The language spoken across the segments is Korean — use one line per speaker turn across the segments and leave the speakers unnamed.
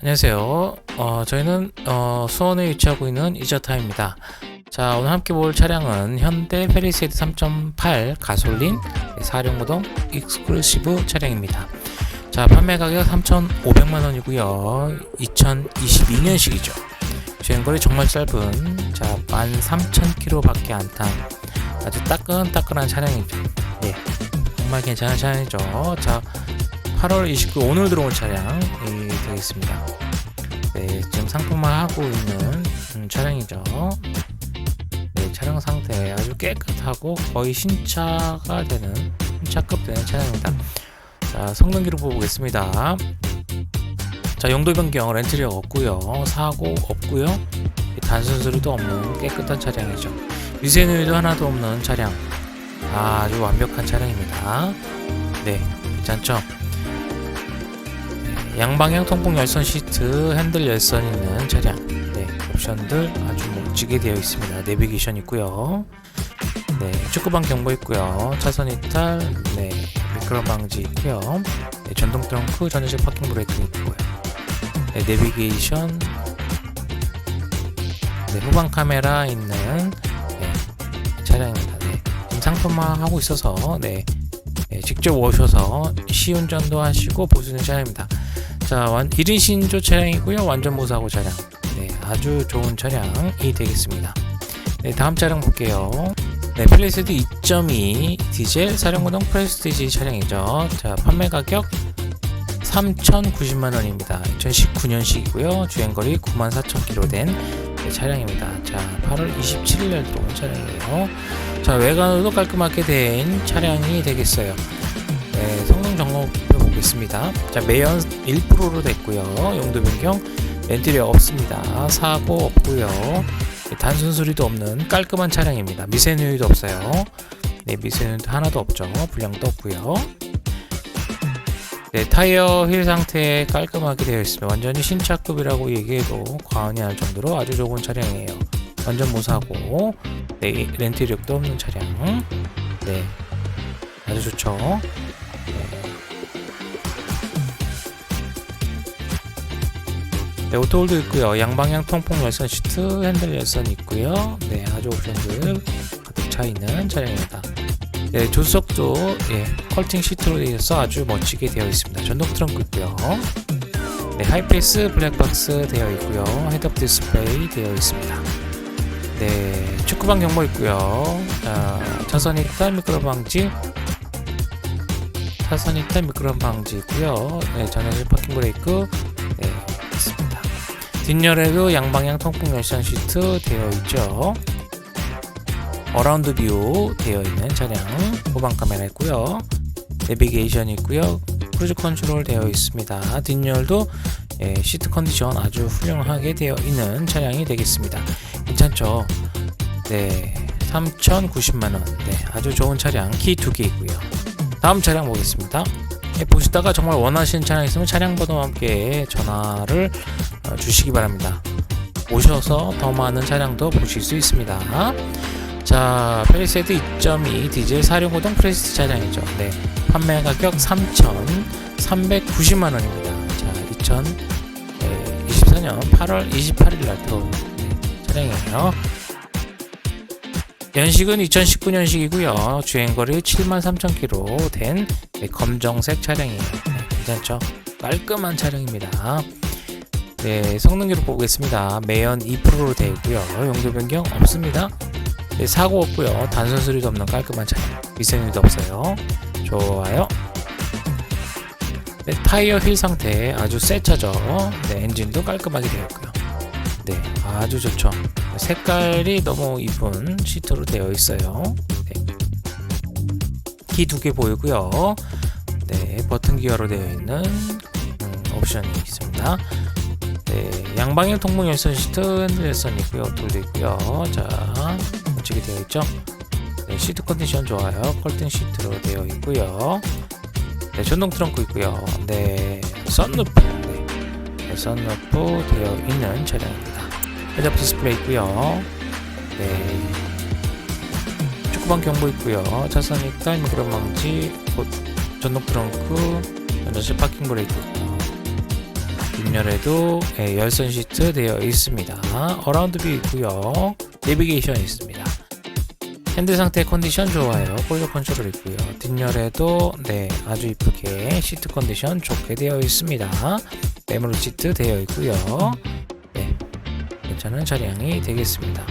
안녕하세요. 어, 저희는 어, 수원에 위치하고 있는 이저타입니다. 자, 오늘 함께 볼 차량은 현대 페리세이드 3.8 가솔린 4륜구동 익스클루시브 차량입니다. 자, 판매 가격 3,500만 원이고요. 2022년식이죠. 주행거리 정말 짧은 자, 13,000km밖에 안 탄 아주 따끈따끈한 차량이죠. 예. 정말 괜찮은 차량이죠. 자, 8월 29일 오늘 들어온 차량 이 되겠습니다. 네, 지금 상품화하고 있는 음, 차량이죠. 네, 차량 상태 아주 깨끗하고 거의 신차가 되는 신차급 되는 차량입니다. 자, 성능 기록 보겠습니다. 자, 용도 변경 렌트력 없고요. 사고 없고요. 단순 소리도 없는 깨끗한 차량이죠. 미세누이도 하나도 없는 차량. 아주 완벽한 차량입니다. 네, 괜찮죠? 양방향 통풍 열선 시트, 핸들 열선 있는 차량. 네, 옵션들 아주 멋지게 되어 있습니다. 내비게이션 있고요. 네, 축구방 경보 있고요. 차선 이탈, 네, 미끄럼 방지 있고요. 네, 전동 트렁크, 전자식 파킹 브레이크 있고요. 네, 내비게이션, 네, 후방 카메라 있는 네, 차량입니다. 네, 지금 상품화 하고 있어서 네, 네, 직접 오셔서 시운전도 하시고 보시는 차량입니다. 자, 완, 1인 신조 차량이고요. 완전 무사고 차량. 네, 아주 좋은 차량이 되겠습니다. 네, 다음 차량 볼게요. 네, 플레이스드 2.2 디젤 사령구동 프레스티지 차량이죠. 자, 판매 가격 3,090만 원입니다. 2019년식이고요. 주행거리 94,000km 된 네, 차량입니다. 자, 8월 27일 들어온 차량이에요. 자, 외관으로도 깔끔하게 된 차량이 되겠어요. 보겠습니다. 자, 매연 1%로 됐고요. 용도 변경 렌트리 없습니다. 사고 없고요. 네, 단순 소리도 없는 깔끔한 차량입니다. 미세누이도 없어요. 네, 미세누이도 하나도 없죠. 불량도 없고요. 네, 타이어 휠 상태 깔끔하게 되어 있습니다. 완전히 신차급이라고 얘기해도 과언이 아닐 정도로 아주 좋은 차량이에요. 완전 무사고, 네, 렌트 이력도 없는 차량. 네, 아주 좋죠. 네, 오토홀도 있고요. 양방향 통풍 열선 시트, 핸들 열선 있고요. 네, 아주 옵션들 가득 차 있는 차량입니다. 네, 조수석도 예, 컬팅 시트로 되어 있어서 아주 멋지게 되어 있습니다. 전동 트렁크 있고요. 네, 하이패스 블랙박스 되어 있고요. 헤드업 디스플레이 되어 있습니다. 네, 축구방 경보 있고요. 자, 차선 이탈 미끄럼 방지 차선 이탈 미끄럼 방지 있고요. 네, 전자식 파킹 브레이크. 뒷열에도 양방향 통풍 열선 시트 되어 있죠. 어라운드 뷰 되어 있는 차량 후방 카메라 있고요. 내비게이션 있고요. 크루즈 컨트롤 되어 있습니다. 뒷열도 예, 시트 컨디션 아주 훌륭하게 되어 있는 차량이 되겠습니다. 괜찮죠? 네, 3,090만 원. 네, 아주 좋은 차량 키 두 개 있고요. 다음 차량 보겠습니다. 예, 보시다가 정말 원하시는 차량 있으면 차량 번호와 함께 전화를 어, 주시기 바랍니다. 오셔서 더 많은 차량도 보실 수 있습니다. 자, 페리세드 2.2 디젤 사륜구동 프레스티 차량이죠. 네, 판매 가격 3,390만 원입니다. 자, 2024년 8월 28일 날 들어온 네, 차량이에요. 연식은 2019년식이고요. 주행거리 73,000km 된 네, 검정색 차량이에요. 네, 괜찮죠? 깔끔한 차량입니다. 네, 성능 기록 보겠습니다. 매연 2%로 되어 있고요. 용도 변경 없습니다. 네, 사고 없고요. 단순 소리도 없는 깔끔한 차량. 미세누이도 없어요. 좋아요. 네, 타이어 휠 상태 아주 새 차죠. 네, 엔진도 깔끔하게 되어 있고요. 네, 아주 좋죠. 색깔이 너무 이쁜 시트로 되어 있어요. 네. 키두 개 보이고요. 네, 버튼 기어로 되어 있는 음, 옵션이 있습니다. 네, 양방향 통풍 열선 시트 핸들 열선 있고요. 돌도 있고요. 자, 멋지게 되어 있죠. 네, 시트 컨디션 좋아요. 컬튼 시트로 되어 있고요. 네, 전동 트렁크 있고요. 네, 썬루프. 네, 네, 썬루프 되어 있는 차량입니다. 헤드업 디스플레이 있고요. 네. 축구방 경보 있고요. 차선 이탈 미끄럼 방지, 곧 전동 트렁크, 전자식 파킹 브레이크. 뒷열에도 예, 열선 시트 되어 있습니다. 어라운드 뷰 있고요. 내비게이션 있습니다. 핸들 상태 컨디션 좋아요. 폴더 컨트롤 있고요. 뒷열에도 네 아주 이쁘게 시트 컨디션 좋게 되어 있습니다. 메모리 시트 되어 있고요. 네 괜찮은 차량이 되겠습니다.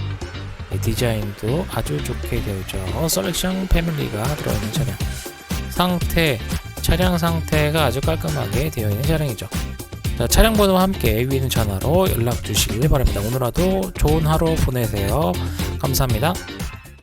네, 디자인도 아주 좋게 되어 있죠. 셀렉션 패밀리가 들어있는 차량. 상태 차량 상태가 아주 깔끔하게 되어 있는 차량이죠. 자, 차량 번호와 함께 위에 있는 전화로 연락 주시길 바랍니다. 오늘 하루 좋은 하루 보내세요. 감사합니다.